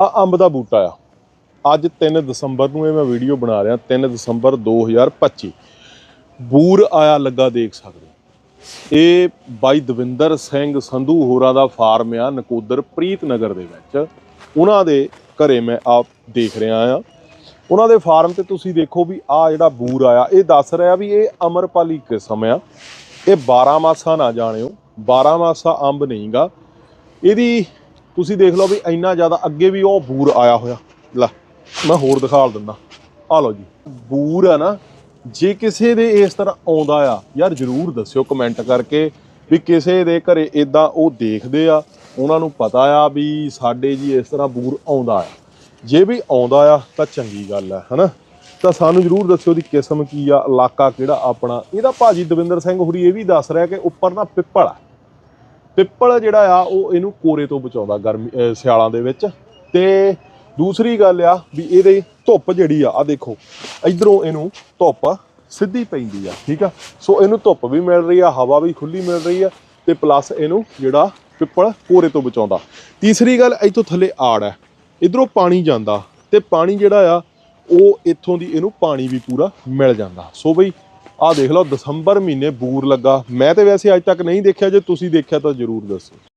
ਆ ਅੰਬ ਦਾ ਬੂਟਾ ਆ। ਅੱਜ 3 ਦਸੰਬਰ ਨੂੰ ਇਹ ਮੈਂ ਵੀਡੀਓ ਬਣਾ ਰਿਹਾ 3 ਦਸੰਬਰ 2025 ਬੂਰ ਆਇਆ ਲੱਗਾ ਦੇਖ ਸਕਦੇ ਇਹ ਬਾਈ ਦਵਿੰਦਰ ਸਿੰਘ ਸੰਧੂ ਹੋਰਾਂ ਦਾ ਫਾਰਮ ਆ ਨਕੋਦਰ ਪ੍ਰੀਤ ਨਗਰ ਦੇ ਵਿੱਚ। ਉਹਨਾਂ ਦੇ ਘਰੇ ਮੈਂ ਆਪ ਦੇਖ ਰਿਹਾ ਆ। ਉਹਨਾਂ ਦੇ ਫਾਰਮ ਤੇ ਤੁਸੀਂ ਦੇਖੋ ਵੀ ਆ ਜਿਹੜਾ ਬੂਰ ਆਇਆ, ਇਹ ਦੱਸ ਰਿਹਾ ਵੀ ਇਹ ਅਮਰਪਾਲੀ ਕਿਸਮ ਆ। ਇਹ 12 ਮਾਸਾ ਨਾ ਜਾਣਿਓ 12 ਮਾਸਾ ਅੰਬ ਨਹੀਂਗਾ। ਇਹਦੀ ਤੁਸੀਂ ਦੇਖ ਲਓ ਵੀ ਇੰਨਾ ਜ਼ਿਆਦਾ ਅੱਗੇ ਵੀ ਉਹ ਬੂਰ ਆਇਆ ਹੋਇਆ। ਲੈ, ਮੈਂ ਹੋਰ ਦਿਖਾਲ ਦਿੰਦਾ। ਆ ਲਓ ਜੀ। ਬੂਰ ਆ ਨਾ, ਜੇ ਕਿਸੇ ਦੇ ਇਸ ਤਰ੍ਹਾਂ ਆਉਂਦਾ ਆ, ਯਾਰ ਜਰੂਰ ਦੱਸਿਓ ਕਮੈਂਟ ਕਰਕੇ ਵੀ ਕਿਸੇ ਦੇ ਘਰੇ ਇਦਾਂ ਉਹ ਦੇਖਦੇ ਆ, ਉਹਨਾਂ ਨੂੰ ਪਤਾ ਆ ਵੀ ਸਾਡੇ ਜੀ ਇਸ ਤਰ੍ਹਾਂ ਬੂਰ ਆਉਂਦਾ ਆ। ਜੇ ਵੀ ਆਉਂਦਾ ਆ, ਤਾਂ ਚੰਗੀ ਗੱਲ ਆ, ਹਨਾ? ਤਾਂ ਸਾਨੂੰ ਜਰੂਰ ਦੱਸਿਓ ਦੀ ਕਿਸਮ ਕੀ ਆ, ਇਲਾਕਾ ਕਿਹੜਾ ਆਪਣਾ। ਇਹਦਾ ਭਾਜੀ ਦਵਿੰਦਰ ਸਿੰਘ ਹੁਰੀ ਇਹ ਵੀ ਦੱਸ ਰਿਹਾ ਕਿ ਉੱਪਰ ਨਾ ਪਿੱਪਲ ਆ। ਪਿੱਪਲ ਜਿਹੜਾ ਆ, ਉਹ ਇਹਨੂੰ ਕੋਰੇ ਤੋਂ ਬਚਾਉਂਦਾ ਗਰਮੀ ਸਿਆਲਾਂ ਦੇ ਵਿੱਚ। ਤੇ ਦੂਸਰੀ ਗੱਲ ਆ ਵੀ ਇਹਦੇ ਧੁੱਪ ਜਿਹੜੀ ਆ ਆ ਦੇਖੋ, ਇਧਰੋਂ ਇਹਨੂੰ ਧੁੱਪ ਸਿੱਧੀ ਪੈਂਦੀ ਆ, ਠੀਕ ਆ? ਸੋ ਇਹਨੂੰ ਧੁੱਪ ਵੀ ਮਿਲ ਰਹੀ ਆ, ਹਵਾ ਵੀ ਖੁੱਲੀ ਮਿਲ ਰਹੀ ਆ, ਤੇ ਪਲੱਸ ਇਹਨੂੰ ਜਿਹੜਾ ਪਿੱਪਲ ਕੋਰੇ ਤੋਂ ਬਚਾਉਂਦਾ। ਤੀਸਰੀ ਗੱਲ ਇੱਥੋਂ ਥੱਲੇ ਆੜ ਹੈ ਇਧਰੋਂ ਪਾਣੀ ਜਾਂਦਾ, ਤੇ ਪਾਣੀ ਜਿਹੜਾ ਆ, ਉਹ ਇੱਥੋਂ ਦੀ ਇਹਨੂੰ ਪਾਣੀ ਵੀ ਪੂਰਾ ਮਿਲ ਜਾਂਦਾ। ਸੋ ਬਈ ਆਹ ਦੇਖ ਲਓ ਦਸੰਬਰ ਮਹੀਨੇ ਬੂਰ ਲੱਗਾ। ਮੈਂ ਤੇ ਵੈਸੇ ਅੱਜ ਤੱਕ ਨਹੀਂ ਦੇਖਿਆ, ਜੇ ਤੁਸੀਂ ਦੇਖਿਆ ਤਾਂ ਜਰੂਰ ਦੱਸੋ।